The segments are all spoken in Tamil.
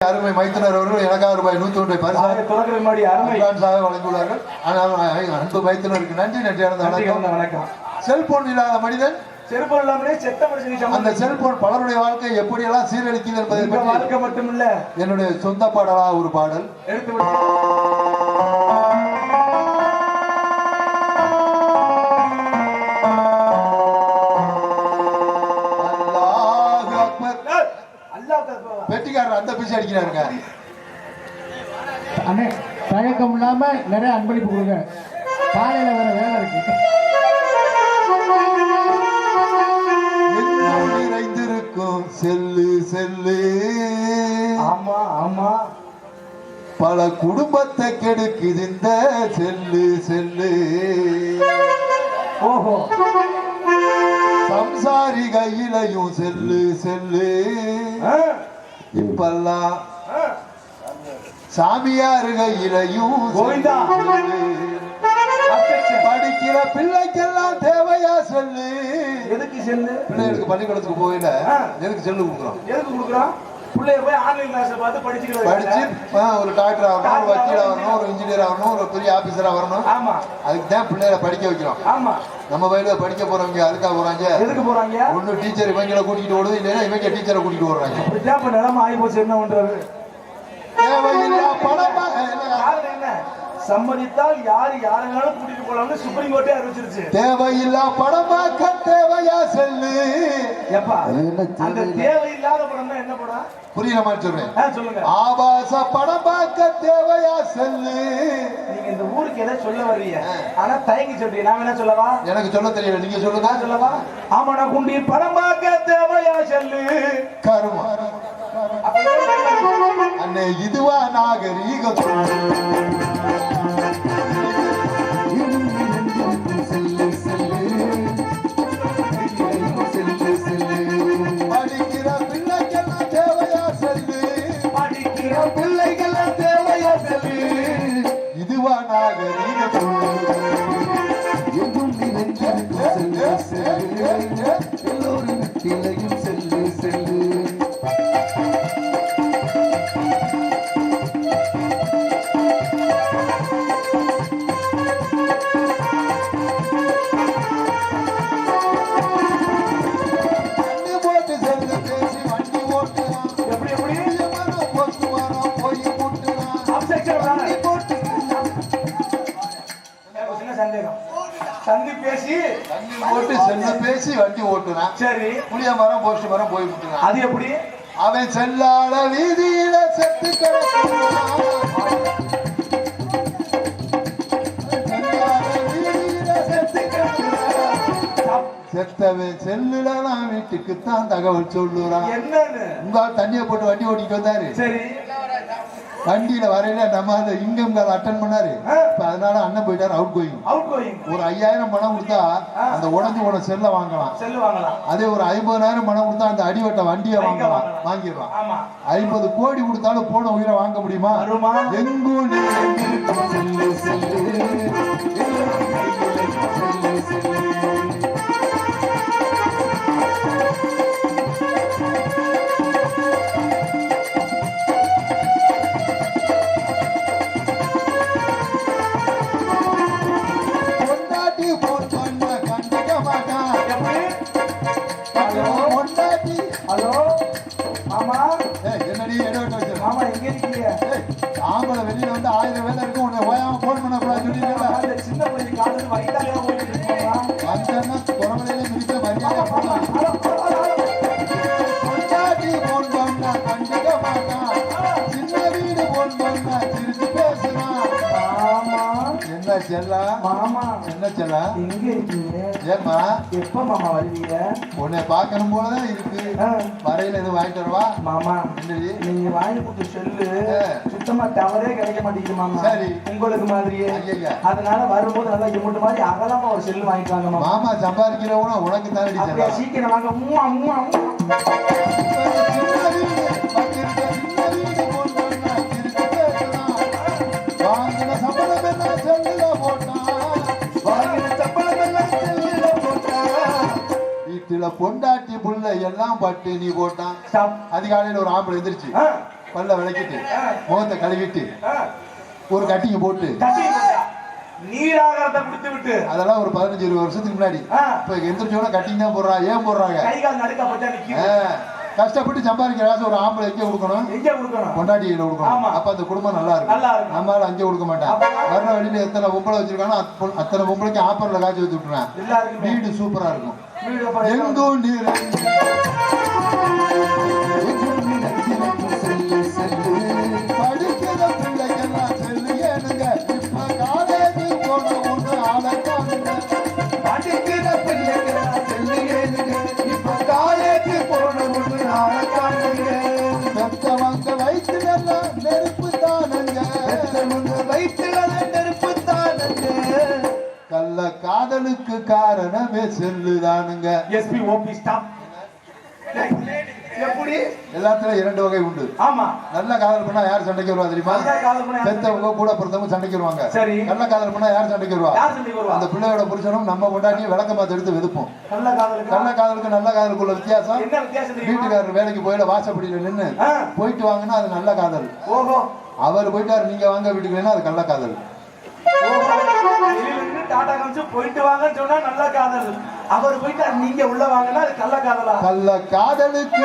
அருமை மைத்துனர் அவர்கள் எனக்காக ரூபாய் நூத்தி ஒன்றை பரிசாக வழங்கியுள்ளார்கள் ஆனால் அன்பு மைத்துனருக்கு நன்றி நன்றி வணக்கம். செல்போன் இல்லாத மனிதன் அந்த செல்போன் பலருடைய வாழ்க்கை எப்படியெல்லாம் சீரழிக்குது என்பதை இந்த பற்றி வாழ்க்கை மட்டும் இல்ல என்னுடைய சொந்த பாடலா ஒரு பாடல். எடுத்து வெட்டிக்காரர் அந்த பிச்சை அடிக்கிறாருங்க. அண்ணே தயக்கம் இல்லாம நிறைய அன்பளிப்பு கொடுங்க. காலையில வேற வேலை இருக்கு. நிறைந்திருக்கும். செல்லு செல்லு. ஆமா ஆமா. பல குடும்பத்தை கெடுக்குது இந்த செல்லு செல்லு. ஓஹோ. சம்சாரி கையிலையும் செல்லு செல்லு. இப்பெல்லாம். சாமியார் கையிலையும். படிக்கிற பிள்ளைக்கெல்லாம் தேவையா சொல்லு. எதுக்கு செல்லு? பிள்ளைகளுக்கு பள்ளிக்கூடத்துக்கு போயில. எதுக்கு செல்லு கொடுக்குறோம்? எதுக்கு கொடுக்குறோம்? பிள்ளைய போய் ஆன்லைன் கிளாஸ் பார்த்து படிச்சுக்கிறது படிச்சு ஆ, ஒரு டாக்டர் ஆகணும் ஒரு வக்கீல் ஆகணும். ஒரு இன்ஜினியர் ஆகணும் ஒரு பெரிய ஆபீசரா வரணும். ஆமா. அதுக்கு தான் பிள்ளைகளை படிக்க வைக்கிறோம். ஆமா. நம்ம வயல படிக்க போறவங்க அதுக்காக போறாங்க? எதுக்கு போறாங்க? ஒண்ணு டீச்சர் இவங்களை கூட்டிட்டு ஓடுது இல்லைன்னா இவங்க டீச்சரை கூட்டிட்டு ஓடுறாங்க. இப்படித்தான் இப்ப நிலைமை ஆகி போச்சு. என்ன பண்றது? சம்மதித்தால் யார் யாரெல்லாம் கூட்டிட்டு போலாம்னு சுப்ரீம் கோர்ட்டே அறிவிச்சிருச்சு. தேவையில்லா பணமாக்க தேவையா செல்லு? எப்பா அது என்ன அந்த தேவையில்லை. படம் படம் புரியுற மாதிரி சொல்றேன். ஆபாச பணமாக்க தேவையா செல்லு? நீங்க இந்த ஊருக்கு எதை சொல்ல வர்றீங்க ஆனா தயங்கி சொல்றீங்க. நான் என்ன சொல்லவா? எனக்கு சொல்ல தெரியல. நீங்க சொல்லுங்க. சொல்லவா? ஆமாடா குண்டி படம் பார்க்க தேவையா சொல்லு? கருமா? அண்ணே இதுவா நாகரீகம்? சந்தி பேசி வண்டி போட்டு செல்ல பேசி வண்டி ஓட்டுறான் சரி. புளிய மரம் போஸ்ட் மரம் போய் முட்டுறான் அது எப்படி? அவன் செல்லாத வீதியில செத்து கிடக்கிறான். செத்தவன் செல்லுல நான் வீட்டுக்கு தான் தகவல் சொல்லுறான் என்னன்னு? உங்க தண்ணியை போட்டு வண்டி ஓட்டிட்டு வந்தாரு. சரி. வண்டியில வரையில நம்ம அந்த இன்கம் கால் அட்டன் பண்ணாரு. இப்ப அதனால அண்ணன் போயிட்டாரு அவுட் கோயிங் அவுட் கோயிங் ஒரு ஐயாயிரம் பணம் கொடுத்தா அந்த உடஞ்சு போன செல்ல வாங்கலாம். செல்லு வாங்கலாம். அதே ஒரு ஐம்பதாயிரம் பணம் கொடுத்தா அந்த அடிவட்ட வண்டியை வாங்கலாம். வாங்கிடலாம் ஐம்பது கோடி கொடுத்தாலும் போன உயிரை வாங்க முடியுமா? வருமா? மாமா என்னடி வச்சிருக்க? மாமா எங்க இருக்கீங்க ஆம்பளை வெளியில வந்து ஆயிரம் வேலை இருக்கும் உன்னை ஓயாம போன் பண்ண கூடாது சின்ன பையன் காலேஜ் வயிற்றாலே செல்லா? மாமா. என்ன செல்லா? எங்க இருக்கீங்க? ஏம்மா? எப்ப மாமா வருவீங்க? உன்னை பார்க்கணும் போலதான் இருக்கு. வரையில எதுவும் வாங்கிட்டு வருவா? மாமா என்னடி? நீங்க வாங்கி கொடுத்த செல்லு. சுத்தமா டவரே கிடைக்க மாட்டேங்குது மாமா. சரி. உங்களுக்கு மாதிரியே. அதனால வரும்போது நல்லா இமுட்டு மாதிரி அகலமா ஒரு செல்லு வாங்கிட்டாங்க மாமா. சம்பாதிக்கிறவனா உனக்கு தான் சீக்கிரம் வாங்க. மூவா மூவா. வீட்டுல பொண்டாட்டி புள்ள எல்லாம் பட்டு நீ போட்டான். அதிகாலையில ஒரு ஆம்பளை எந்திரிச்சு பல்ல விளக்கிட்டு முகத்தை கழுவிட்டு ஒரு கட்டிங்க போட்டு. நீராகாரத்தை குடித்து விட்டு. அதெல்லாம் ஒரு பதினஞ்சு இருபது வருஷத்துக்கு முன்னாடி. இப்ப எந்திரிச்சோட கட்டிங் தான் போடுறாங்க ஏன் போடுறாங்க? கஷ்டப்பட்டு சம்பாதிக்கிற காசு ஒரு ஆம்பளை எங்க கொடுக்கணும்? எங்க கொடுக்கணும்? கொண்டாட்டியில கொடுக்கணும். அப்ப அந்த குடும்பம் நல்லா இருக்கும். நல்லா இருக்கும். நம்மளால அங்கே கொடுக்க மாட்டான் வர்ற வழியில எத்தனை பொம்பளை வச்சிருக்கானோ அத்த- அத்தனை பொம்பளைக்கு ஆப்பர்ல காய்ச்சி வச்சு எல்லாருக்குமே. வீடு சூப்பரா இருக்கும். எங்கோ நீர். படிக்கிற இப்ப காலேஜ் போன ஆளக்கானுங்க காதலுக்கு காரணமே செல்லுதானுங்க. எஸ்பி ஓபி ஸ்டாப் எப்படி? எல்லாத்துலயும் இரண்டு வகை உண்டு. ஆமா. நல்ல காதல் பண்ணா யார் சண்டைக்கு வருவா தெரியுமா? பெத்தவங்க கூட பிறந்தவங்க சண்டைக்கு வருவாங்க. சரி. நல்ல காதல் பண்ணா யார் சண்டைக்கு வருவா? அந்த பிள்ளையோட புருஷனும் நம்ம கொண்டாட்டியும் விளக்கமாத்த எடுத்து வெதுப்போம். நல்ல காதலுக்கு? நல்ல காதலுக்கு நல்ல காதலுக்குள்ள வித்தியாசம். வீட்டுக்காரர் வேலைக்கு போயிட வாசப்படியில நின்னு ஆ, போயிட்டு வாங்கினா அது நல்ல காதல். ஓஹோ. அவர் போயிட்டாரு நீங்க வாங்க வீட்டுக்கு அது கள்ள காதல். ஓஹோ. வெளியில நின்னு டாடா காமிச்சு போயிட்டு வாங்கன்னு சொன்னா நல்ல காதல். அவர் போயிட்டு நீங்க உள்ள வாங்கினா அது கள்ள காதலா? கள்ள காதலுக்கு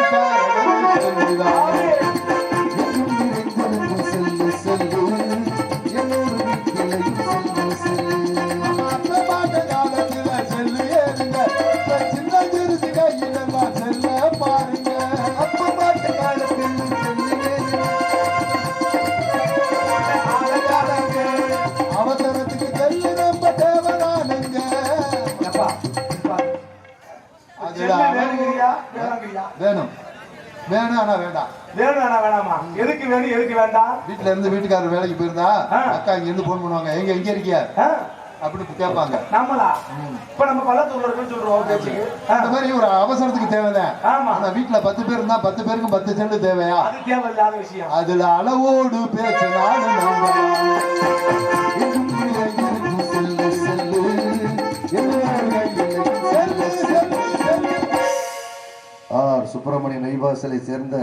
வேணும். வேணும். ஆனா வேண்டாம். வேணும் வேணாம் வேணாமா? எதுக்கு வேணும் எதுக்கு வேண்டாம்? வீட்டுல இருந்து வீட்டுக்காரர் வேலைக்கு போயிருந்தா. அக்கா இங்க இருந்து போன் பண்ணுவாங்க. எங்க எங்க இருக்கியா? அப்படின்னு கேட்பாங்க. நம்மளா. இப்ப நம்ம பள்ளத்தூர்ல சொல்றோம் ஆ, அந்த மாதிரி ஒரு அவசரத்துக்கு தேவைதான். ஆனா வீட்டுல பத்து பேர் இருந்தா பத்து பேருக்கு பத்து செல்லு தேவையா? அது தேவையில்லாத விஷயம். அதுல அளவோடு பேசினாலும் நம்பலாம். சுப்பிரமணிய நெய்வாசலை சேர்ந்த